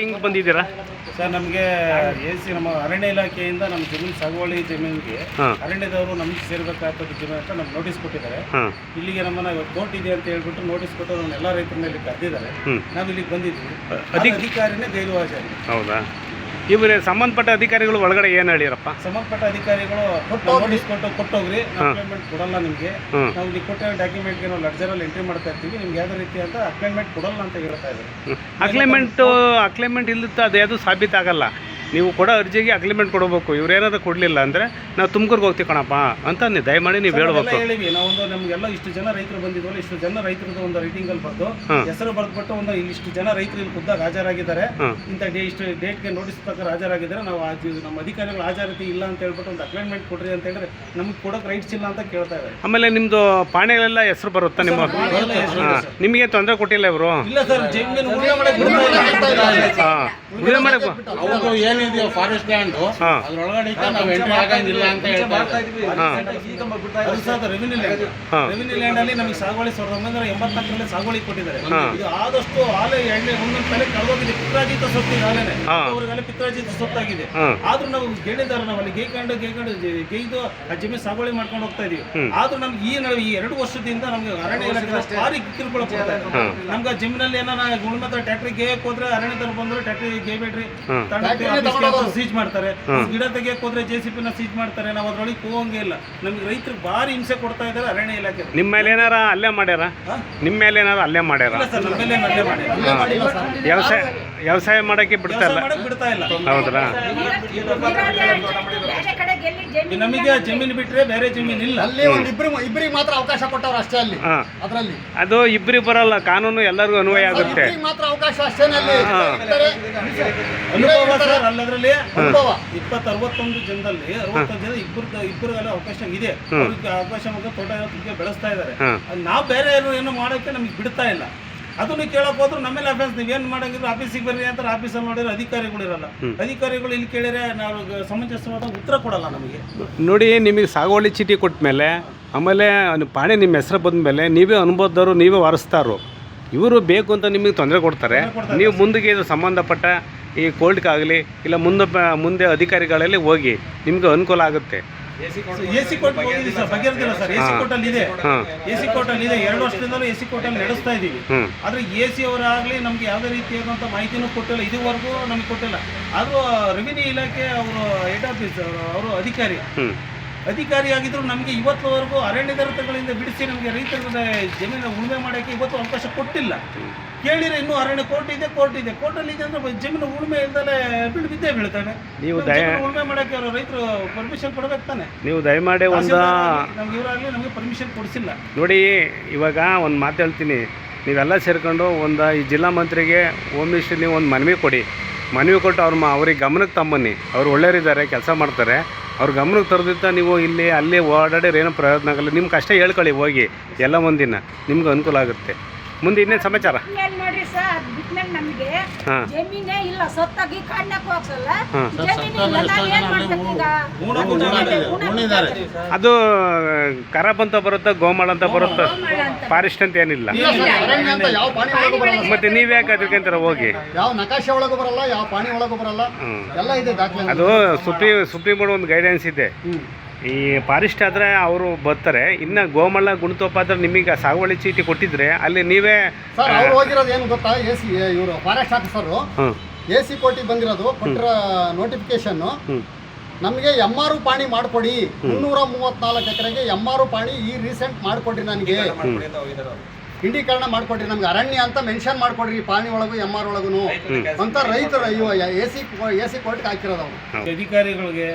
ಹಿಂಗೆ ಬಂದಿದ್ದೀರಾ? ಸರ್ ನಮಗೆ ಎ ಸಿ ನಮ್ಮ ಅರಣ್ಯ ಇಲಾಖೆಯಿಂದ ನಮ್ಮ ಜಮೀನು ಸಾಗುವಳಿ ಜಮೀನಿಗೆ ಅರಣ್ಯದವರು ನಮಗೆ ಸೇರ್ಬೇಕಾಗ್ತದೆ ಜಮೀನು ಅಂತ ನಮ್ಗೆ ನೋಟಿಸ್ ಕೊಟ್ಟಿದ್ದಾರೆ. ಇಲ್ಲಿಗೆ ನಮ್ಮನ್ನ ಕೋರ್ಟ್ ಇದೆ ಅಂತ ಹೇಳ್ಬಿಟ್ಟು ನೋಟಿಸ್ ಕೊಟ್ಟು ನಮ್ಮ ಎಲ್ಲ ರೈತರ ಮೇಲೆ ಕರೆದಿದ್ದಾರೆ. ನಾವು ಇಲ್ಲಿಗೆ ಬಂದಿದ್ವಿ ಅಧಿಕಾರಿನೇ ಗೈರು ಗೈರುಹಾಜರಿ ಹೌದಾ? ಇವರು ಸಂಬಂಧಪಟ್ಟ ಅಧಿಕಾರಿಗಳು ಒಳಗಡೆ ಏನು ಹೇಳಿರಪ್ಪ? ಸಂಬಂಧಪಟ್ಟ ಅಧಿಕಾರಿಗಳು ನೋಟಿಸ್ ಕೊಟ್ಟು ಕೊಟ್ಟೋಗ್ರಿ. ನಾವು ಪೇಮೆಂಟ್ ಕೊಡಲ್ಲ ನಿಮಗೆ. ನಾವು ನೀವು ಕೊಟ್ಟಿರೋ ಡಾಕ್ಯುಮೆಂಟ್ಗೆ ನಾವು ಲೆಡ್ಜರಲ್ಲಿ ಎಂಟ್ರಿ ಮಾಡ್ತಾ ಇರ್ತೀವಿ. ನಿಮ್ಗೆ ಯಾವುದೇ ರೀತಿ ಅಂತ ಅಕ್ಲೇಮೆಂಟ್ ಕೊಡಲ್ಲ ಅಂತ ಹೇಳ್ತಾ ಇದ್ದಾರೆ. ಅಕ್ಲೈಮೆಂಟ್ ಅಕ್ಲೈಮೆಂಟ್ ಇಲ್ಲದ ಅದು ಯಾವುದು ಸಾಬೀತಾಗಲ್ಲ. ನೀವು ಕೊಡೋ ಅರ್ಜಿಗೆ ಅಗ್ರಿಮೆಂಟ್ ಕೊಡಬೇಕು. ಇವ್ರೇನಾದ್ರು ಕೊಡಲಿಲ್ಲ ಅಂದರೆ ನಾವು ತುಮಕೂರ್ಗೆ ಹೋಗ್ತೀವಿ ಕಣಪ್ಪ ಅಂತ ನೀವು ದಯಮಾಡಿ ನೀವು ಹೇಳ್ಬೇಕು. ಹೇಳಿವಿ ನಾವೊಂದು ನಮ್ಗೆಲ್ಲ ಇಷ್ಟು ಜನ ರೈತರು ಬಂದಿದ್ವಲ್ಲ ಇಷ್ಟು ಜನ ರೈತರದ್ದು ಒಂದು ರೈಟಿಂಗ್ ಅಲ್ಲಿ ಬರ್ದು ಹಾಂ. ಹೆಸರು ಬರ್ದ್ಬಿಟ್ಟು ಒಂದು ಇಷ್ಟು ಜನ ರೈತರು ಇಲ್ಲಿ ಖುದ್ದಾಗಿ ಹಾಜರಾಗಿದ್ದಾರೆ. ಇಂಥ ಡೇ ಇಷ್ಟು ಡೇಟ್ಗೆ ನೋಟಿಸ್ ಪ್ರಕಾರ ಹಾಜರಾಗಿದ್ದಾರೆ. ನಾವು ನಮ್ಮ ಅಧಿಕಾರಿಗಳು ಹಾಜರಾತಿ ಇಲ್ಲ ಅಂತ ಹೇಳ್ಬಿಟ್ಟು ಒಂದು ಅಪಾಯಿಂಟ್ಮೆಂಟ್ ಕೊಡ್ರಿ ಅಂತ ಹೇಳಿದ್ರೆ ನಮ್ಗೆ ಕೊಡೋಕೆ ರೈಟ್ಸ್ ಇಲ್ಲ ಅಂತ ಕೇಳ್ತಾ ಇದ್ದಾರೆ. ಆಮೇಲೆ ನಿಮ್ಮದು ಪಾಣೆಗಳೆಲ್ಲ ಹೆಸರು ಬರುತ್ತಾ ನಿಮ್ಮ ನಿಮಗೆ ತೊಂದರೆ ಕೊಟ್ಟಿಲ್ಲ ಇವರು? ಇಲ್ಲ ಸರ್ ಜಮೀನು ಉಳಿಮೆ ಮಾಡಕ್ಕೆ ಏನಿದೆಯೋ ಫಾರೆಸ್ಟ್ ಲ್ಯಾಂಡ್ ಹಾಂ. ಅದ್ರೊಳಗಡೆ ನಾವು ಎಂಟ್ರಿ ಆಗಂಗಿಲ್ಲ ಅಂತ ಹೇಳ್ತಾ ರೆವಿನ್ಯೂ ಲ್ಯಾಂಡ್ ಹಾಂ. ರೆವಿನ್ಯೂ ಲ್ಯಾಂಡ್ ಅಲ್ಲಿ ನಮಗೆ ಸಾಗುವಳಿ ಸಾವಿರದ ಒಂಬೈನೂರ ಎಂಬತ್ನಾಲ್ಕರಲ್ಲಿ ಸಾಗುವಳಿ ಕೊಟ್ಟಿದ್ದಾರೆ. ಹಾಂ. ಇದು ಆದಷ್ಟು ಆಲೆ ಎಣ್ಣೆ ಒಂದೊಂದು ತಲೆ ಕಳೆದೋಗಿದೆ. ಪಿತ್ರಾಜಿತ ಸೊತ್ತು ಆಲೆನೆ. ಹಾಂ. ಅವರಿಗೆಲ್ಲ ಪಿತ್ರಾಜಿತ ಸೊತ್ತಾಗಿದೆ. ಹಾಂ. ಆದ್ರೂ ನಾವು ಗೆಳೆದಾರ ನಾವು ಅಲ್ಲಿ ಗೇಕಂಡು ಗೇಯ್ಕೊಂಡು ಜೆ- ಗೇಯ್ದು ಆ ಜಮೀನು ಸಾಗುವಳಿ ಮಾಡ್ಕೊಂಡು ಹೋಗ್ತಾ ಇದೀವಿ. ಆದ್ರೂ ನಮ್ಗೆ ಈ ನಾವು ಈ ಎರಡು ವರ್ಷದಿಂದ ನಮ್ಗೆ ಅರಣ್ಯ ಇಲಾಖೆ ಭಾರಿ ಕಿರುಕುಳ ಕೊಡ್ತಾ ಇದೆ ಹಾಂ. ನಮ್ಗೆ ಆ ಜಮೀನಲ್ಲಿ ಏನಾರ ಗುಣಮಟ್ಟ ಟ್ಯಾಕ್ಟ್ರಿ ಗೇಯಕ್ ಹೋದ್ರೆ ಅರಣ್ಯದವ್ರು ಬಂದ್ರೆ ಟ್ಯಾಕ್ಟ್ರಿ ಗೇಯ್ಬೇಡ್ರಿ ಹಾಂ ಸೀಜ್ ಮಾಡ್ತಾರೆ. ಗಿಡ ತೆಗಿಯಕ್ ಹೋದ್ರೆ ಜೆ ಸಿ ಪಿನ ಸೀಜ್ ಮಾಡ್ತಾರೆ. ನಾವು ಅದ್ರೊಳಗೆ ಹೋಗಂಗೆ ಇಲ್ಲ. ನಮ್ಗೆ ರೈತರು ಭಾರಿ ಹಿಂಸೆ ಕೊಡ್ತಾ ಇದ್ದಾರೆ ಅರಣ್ಯ ಇಲಾಖೆ. ನಿಮ್ಮ ಮೇಲೆ ಏನಾರ ಅಲ್ಲೇ ಮಾಡ್ಯಾರ? ನಿಮ್ಮ ಮೇಲೆ ಏನಾರ ಅಲ್ಲೇ ಮಾಡ್ಯಾರ? ವ್ಯವಸಾಯ ವ್ಯವಸಾಯ ಮಾಡಕ್ಕೆ ಬಿಡ್ತಾ ಇಲ್ಲ? ಬಿಡ್ತಾ ಇಲ್ಲ. ಕಡೆಗೆ ನಮಗೆ ಜಮೀನು ಬಿಟ್ರೆ ಬೇರೆ ಜಮೀನು ಇಲ್ಲ. ಅಲ್ಲಿ ಇಬ್ಬರಿಗೆ ಇಬ್ರು ಇಬ್ಬರಿಗೆ ಮಾತ್ರ ಅವಕಾಶ ಕೊಟ್ಟವ್ರು ಅಷ್ಟೇ ಅಲ್ಲಿ. ಅದರಲ್ಲಿ. ಅದು ಇಬ್ಬರಿಗೆ ಬರಲ್ಲ ಕಾನೂನು ಎಲ್ಲರಿಗೂ ಅನ್ವಯ ಆಗುತ್ತೆ. ಮಾತ್ರ ಅವಕಾಶ ಅಷ್ಟೇ ಅಲ್ಲಿ. ಅನುಭವ ಸರ್ ಅಲ್ಲದ್ರಲ್ಲಿ ಅನುಭವ. ಇಪ್ಪತ್ತು ಅರವತ್ತೊಂದು ಜನದಲ್ಲಿ ಅರವತ್ತೊಂದು ಜನ ಇಬ್ಬರು ಇಬ್ಬರಿಗೆಲ್ಲ ಅವಕಾಶ ಇದೆ. ಅವ್ರಿಗೆ ಅವಕಾಶ ಮತ್ತೆ ತೋಟ ಬೆಳೆಸ್ತಾ ಇದ್ದಾರೆ. ನಾವು ಬೇರೆ ಏನು ಏನು ಮಾಡೋಕ್ಕೆ ನಮಗೆ ಬಿಡ್ತಾ ಇಲ್ಲ. ಅದನ್ನು ಕೇಳಕ್ ಹೋದ್ರು ನಮ್ಮೆಲ್ಲ ಅಭ್ಯಾಸ ನೀವೇನ್ ಮಾಡಂಗಿದ್ರೆ ಆಫೀಸಿಗೆ ಬರ್ರಿ ಅಂತ ಆಫೀಸಲ್ಲಿ ನೋಡಿದ್ರೆ ಅಧಿಕಾರಿಗಳು ಇರಲ್ಲ. ಅಧಿಕಾರಿಗಳು ಇಲ್ಲಿ ಕೇಳಿದ್ರೆ ನಾವು ಸಮಂಜಸವಾದ ಉತ್ತರ ಕೊಡಲ್ಲ ನಮಗೆ. ನೋಡಿ ನಿಮಗೆ ಸಾಗುವಳಿ ಚೀಟಿ ಕೊಟ್ಟ ಮೇಲೆ ಆಮೇಲೆ ನೀವು ಪಾಣಿ ನಿಮ್ಮ ಹೆಸರು ಬಂದ ಮೇಲೆ ನೀವೇ ಅನುಭವದವರು ನೀವೇ ವಾರಿಸ್ತಾರೋ ಇವರು ಬೇಕು ಅಂತ ನಿಮಗೆ ತೊಂದರೆ ಕೊಡ್ತಾರೆ. ನೀವು ಮುಂದಕ್ಕೆ ಇದು ಸಂಬಂಧಪಟ್ಟ ಈ ಕೋರ್ಟ್ಗಾಗಲಿ ಇಲ್ಲ ಮುಂದೆ ಮುಂದೆ ಅಧಿಕಾರಿಗಳಲ್ಲಿ ಹೋಗಿ ನಿಮ್ಗೆ ಅನುಕೂಲ ಆಗುತ್ತೆ. ಎ ಸಿ ಕೋರ್ಟ್ ಹೋಗಿದ್ದೀವಿ ಸರ್ ಬಗೆಹರಿದಿಲ್ಲ ಸರ್. ಎ ಸಿ ಕೋರ್ಟ್ ಅಲ್ಲಿ ಇದೆ. ಎ ಸಿ ಕೋರ್ಟ್ ಅಲ್ಲಿ ಇದೆ. ಎರಡು ವರ್ಷದಿಂದಲೂ ಎ ಸಿ ಕೋರ್ಟ್ ಅಲ್ಲಿ ನಡೆಸ್ತಾ ಇದೀವಿ ಹ್ಞೂ ಆದ್ರೆ ಎ ಸಿ ಅವರಾಗ್ಲಿ ನಮ್ಗೆ ಯಾವುದೇ ರೀತಿಯಾದಂಥ ಮಾಹಿತಿನೂ ಕೊಟ್ಟಿಲ್ಲ. ಇದುವರೆಗೂ ನಮ್ಗೆ ಕೊಟ್ಟಿಲ್ಲ. ಆದರೂ ರೆವಿನ್ಯೂ ಇಲಾಖೆ ಅವರು ಹೆಡ್ ಆಫೀಸ್ ಅವರು ಅಧಿಕಾರಿ ಹ್ಞೂ ಅಧಿಕಾರಿ ಆಗಿದ್ರು ನಮಗೆ ಇವತ್ತುವರೆಗೂ ಅರಣ್ಯ ದರತೆಗಳಿಂದ ಬಿಡಿಸಿ ನಮಗೆ ರೈತರ ಜಮೀನು ಉಳುಮೆ ಮಾಡೋಕ್ಕೆ ಇವತ್ತು ಅವಕಾಶ ಕೊಟ್ಟಿಲ್ಲ. ಕೇಳಿದ್ರೆ ಇನ್ನೂ ಅರಣ್ಯ ಕೋರ್ಟ್ ಇದೆ ಕೋರ್ಟ್ ಇದೆ. ಕೋರ್ಟಲ್ಲಿ ಇದೆ ಅಂದ್ರೆ ಜಮೀನು ಉಳುಮೆ ಇಲ್ದಲೇ ಬೀಳು ಬಿದ್ದೇ ಬೀಳ್ತಾನೆ. ನೀವು ಉಳುಮೆ ಮಾಡೋಕ್ಕೆ ಅವರು ರೈತರು ಪರ್ಮಿಷನ್ ಕೊಡಬೇಕು ತಾನೆ. ನೀವು ದಯಮಾಡಿ ಒಂದು ನಮ್ಗೆ ಇವರಾಗಲಿ ನಮಗೆ ಪರ್ಮಿಷನ್ ಕೊಡಿಸಿಲ್ಲ. ನೋಡಿ ಇವಾಗ ಒಂದು ಮಾತು ಹೇಳ್ತೀನಿ. ನೀವೆಲ್ಲ ಸೇರ್ಕೊಂಡು ಒಂದು ಈ ಜಿಲ್ಲಾ ಮಂತ್ರಿಗೆ ಹೋಮ್ ಮಿನಿಸ್ಟ್ರಿ ನೀವು ಒಂದು ಮನವಿ ಕೊಡಿ. ಮನವಿ ಕೊಟ್ಟು ಅವ್ರ ಮ ಅವ್ರಿಗೆ ಗಮನಕ್ಕೆ ತಮ್ಮನ್ನಿ ಅವ್ರು ಒಳ್ಳೆಯವರಿದ್ದಾರೆ ಕೆಲಸ ಮಾಡ್ತಾರೆ. ಅವ್ರ ಗಮನಕ್ಕೆ ತರದಿತ್ತ ನೀವು ಇಲ್ಲಿ, ಅಲ್ಲೇ ಓಡಾಡಿದ್ರೆ ಏನೋ ಪ್ರಯೋಜನ ಆಗಲ್ಲ. ನಿಮ್ಮ ಕಷ್ಟ ಹೇಳ್ಕೊಳ್ಳಿ, ಹೋಗಿ. ಎಲ್ಲ ಒಂದಿನ. ನಿಮ್ಗೆ ಅನುಕೂಲ ಆಗುತ್ತೆ. ಮುಂದೆ ಇನ್ನೇನು ಸಮಾಚಾರ? ಮೇಲೆ ನೋಡ್ರಿ ಸರ್ ಬಿಟ್ಮೇಲೆ ನಮ್ಗೆ ಹಾಂ. ಜಮೀನೇ ಇಲ್ಲ ಸೊತ್ತಾಗಿ ಕಾಡ್ಲಕ್ ಹೋಗ್ಸಲ್ಲ. ಹಾಂ. ಇಲ್ಲ ನಾವ್ ಏನ್ ಮಾಡ್ಬೇಕೀಗ ಉಣಿದ್ದಾರೆ ಅದು ಖರಾಬ್ ಅಂತ ಬರುತ್ತಾ ಗೋಮಾಳ ಅಂತ ಬರುತ್ತೆ? ಫಾರೆಸ್ಟ್ ಅಂತ ಏನಿಲ್ಲ. ಅರಣ್ಯ ಅಂತ ಯಾವ ಪಾಣಿ ಒಳಗೂ ಬರಲ್ಲ ಮತ್ತೆ ನೀವು ಯಾಕೆ ಅದಕ್ಕೆ ಹೋಗಿ? ಯಾವ ನಕಾಶೆ ಒಳಗೂ ಬರಲ್ಲ ಯಾವ ಪಾಣಿ ಒಳಗೂ ಬರಲ್ಲ. ಹ್ಞೂ ಎಲ್ಲ ಇದೆ ದಾಖಲೆ ಅದು ಸುಪ್ರೀಂ ಸುಪ್ರೀಂ ಕೋರ್ಟ್ ಒಂದು ಗೈಡೆನ್ಸ್ ಇದೆ. ಈ ಫಾರೆಸ್ಟ್ ಆದರೆ ಅವರು ಬರ್ತಾರೆ. ಇನ್ನು ಗೋಮಳ್ಳ ಗುಣತೋಪ ಆದರೆ ನಿಮಗೆ ಸಾಗುವಳಿ ಚೀಟಿ ಕೊಟ್ಟಿದ್ರೆ ಅಲ್ಲಿ ನೀವೇ ಸರ್ ಅವ್ರು ಹೋಗಿರೋದು ಏನು ಗೊತ್ತಾ? ಎ ಸಿ ಇವರು ಫಾರೆಸ್ಟ್ ಆಫೀಸರು. ಹ್ಞೂ ಎ ಸಿ ಕೋಟಿ ಬಂದಿರೋದು ಕೊಟ್ಟಿರೋ ನೋಟಿಫಿಕೇಶನ್ ನಮಗೆ ಎಂ ಆರ್ ಪಾಣಿ ಮಾಡಿಕೊಡಿ. ಮುನ್ನೂರ ಮೂವತ್ನಾಲ್ಕು ಎಕರೆಗೆ ಎಂ ಆರ್ ಪಾಣಿ ಈ ರೀಸೆಂಟ್ ಮಾಡಿಕೊಡ್ರಿ ನನಗೆ. ಇಂಡೀಕರಣ ಮಾಡಿಕೊಡ್ರಿ ನಮ್ಗೆ. ಅರಣ್ಯ ಅಂತ ಮೆನ್ಷನ್ ಮಾಡಿಕೊಡ್ರಿ ಪಾಣಿ ಒಳಗು ಎಂ ಆರ್ ಒಳಗೂ ಅಂತ ರೈತರು ಎ ಸಿ ಎ ಸಿ ಕೋರ್ಟ್ಗೆ ಹಾಕಿರೋದು ಅವರು. ಅಧಿಕಾರಿಗಳಿಗೆ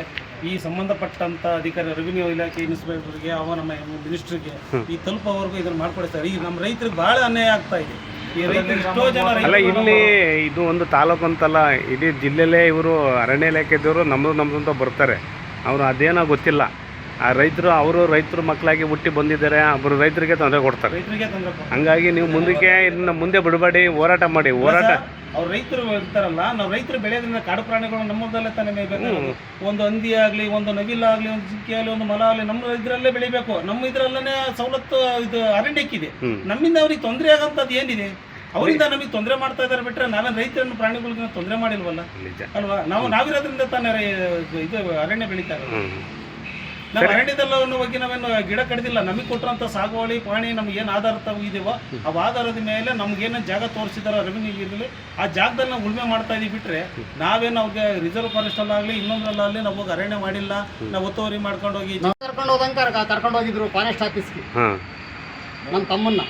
ಈ ಸಂಬಂಧಪಟ್ಟಂತ ಅಧಿಕಾರಿ ರೆವಿನ್ಯೂ ಇಲಾಖೆ ಇನ್ಸ್ಪೆಕ್ಟರ್ಗೆ ಅವ ನಮ್ಮ ಮಿನಿಸ್ಟ್ರಿಗೆ ಈ ತಲುಪವರೆಗೂ ಇದನ್ನ ಮಾಡ್ಕೊಡ್ತಾರೆ ಈಗ ನಮ್ಮ ರೈತರಿಗೆ ಬಹಳ ಅನ್ಯಾಯ ಆಗ್ತಾ ಇದೆ. ಈ ರೈತರು ಎಷ್ಟೋ ಜನ ಅಲ್ಲ ರೈತರು ಇಲ್ಲಿ ಇದು ಒಂದು ತಾಲೂಕು ಅಂತಲ್ಲ ಇಡೀ ಜಿಲ್ಲೆಲೇ ಇವರು ಅರಣ್ಯ ಇಲಾಖೆದವರು ನಮ್ಮದು ನಮ್ಮದು ಅಂತ ಬರ್ತಾರೆ. ಅವರು ಅದೇನೋ ಗೊತ್ತಿಲ್ಲ. ಆ ರೈತರು ಅವರು ರೈತರು ಮಕ್ಕಳಾಗಿ ಹುಟ್ಟಿ ಬಂದಿದ್ದಾರೆ ಅವರು ರೈತರಿಗೆ ತೊಂದರೆ ಕೊಡ್ತಾರೆ. ರೈತರಿಗೆ ತೊಂದರೆ ಕೊಡ್ತಾರೆ. ಹಂಗಾಗಿ ನೀವು ಮುಂದಕ್ಕೆ ಇದನ್ನ ಮುಂದೆ ಬಿಡಬೇಡಿ ಹೋರಾಟ ಮಾಡಿ ಹೋರಾಟ ಅವ್ರು ರೈತರು ಇರ್ತಾರಲ್ಲ ನಾವು ರೈತರು ಬೆಳೆಯೋದ್ರಿಂದ ಕಾಡು ಪ್ರಾಣಿಗಳು ನಮ್ಮದಲ್ಲೇ ತಾನೇ ಮೇಯ್ಬೇಕು ಒಂದು ಹಂದಿ ಆಗಲಿ ಒಂದು ನವಿಲ್ ಆಗ್ಲಿ ಒಂದು ಜಿಂಕೆ ಆಗಲಿ ಒಂದು ಮಲ ಆಗಲಿ ನಮ್ಮ ಇದ್ರಲ್ಲೇ ಬೆಳಿಬೇಕು. ನಮ್ಮ ಇದರಲ್ಲೇ ಸವಲತ್ತು ಇದು ಅರಣ್ಯಕ್ಕಿದೆ. ನಮ್ಮಿಂದ ಅವ್ರಿಗೆ ತೊಂದರೆ ಆಗೋಂಥದ್ದು ಏನಿದೆ? ಅವರಿಂದ ನಮಗೆ ತೊಂದರೆ ಮಾಡ್ತಾ ಇದ್ದಾರೆ ಬಿಟ್ರೆ ನಾವೇನು ರೈತರನ್ನು ಪ್ರಾಣಿಗಳಿಗೆ ತೊಂದರೆ ಮಾಡಿಲ್ವಲ್ಲ? ಅಲ್ವಾ? ನಾವು ನಾವಿರೋದ್ರಿಂದ ತಾನೇ ರೈ- ಇದು ಅರಣ್ಯ ಬೆಳೀತಾ ಇರೋದು. ಹ್ಞೂ ನಾವು ಅರಣ್ಯದಲ್ಲ ಬಗ್ಗೆ ನಾವೇನು ಗಿಡ ಕಡ್ದಿಲ್ಲ. ನಮಗೆ ಕೊಟ್ಟರಂತ ಸಾಗುವಳಿ ಪ್ರಾಣಿ ನಮ್ಗೆ ಏನು ಆಧಾರ ತಾವು ಇದೆಯೋ ಆ ಆಧಾರದ ಮೇಲೆ ನಮ್ಗೇನು ಜಾಗ ತೋರಿಸಿದಾರೋ ರೆವಿನ್ಯೂ ಇರಲಿ. ಆ ಜಾಗದಲ್ಲಿ ನಾವು ಉಳುಮೆ ಮಾಡ್ತಾ ಇದೀವಿ ಬಿಟ್ರೆ ನಾವೇನು ಅವ್ರಿಗೆ ರಿಸರ್ವ್ ಫಾರೆಸ್ಟ್ ಅಲ್ಲಾಗಲಿ ಇನ್ನೊಂದ್ರಲ್ಲಾಗಲಿ ನಾವು ಅರಣ್ಯ ಮಾಡಿಲ್ಲ ನಾವು ಒತ್ತುವರಿ ಮಾಡ್ಕೊಂಡು ಹೋಗಿ ಕರ್ಕೊಂಡು ಹೋದಂಗೆ ಕರ್ಕೊಂಡು ಹೋಗಿದ್ರು ಫಾರೆಸ್ಟ್ ಆಫೀಸ್ಗೆ ನಮ್ಮ ನನ್ನ ತಮ್ಮನ್ನ.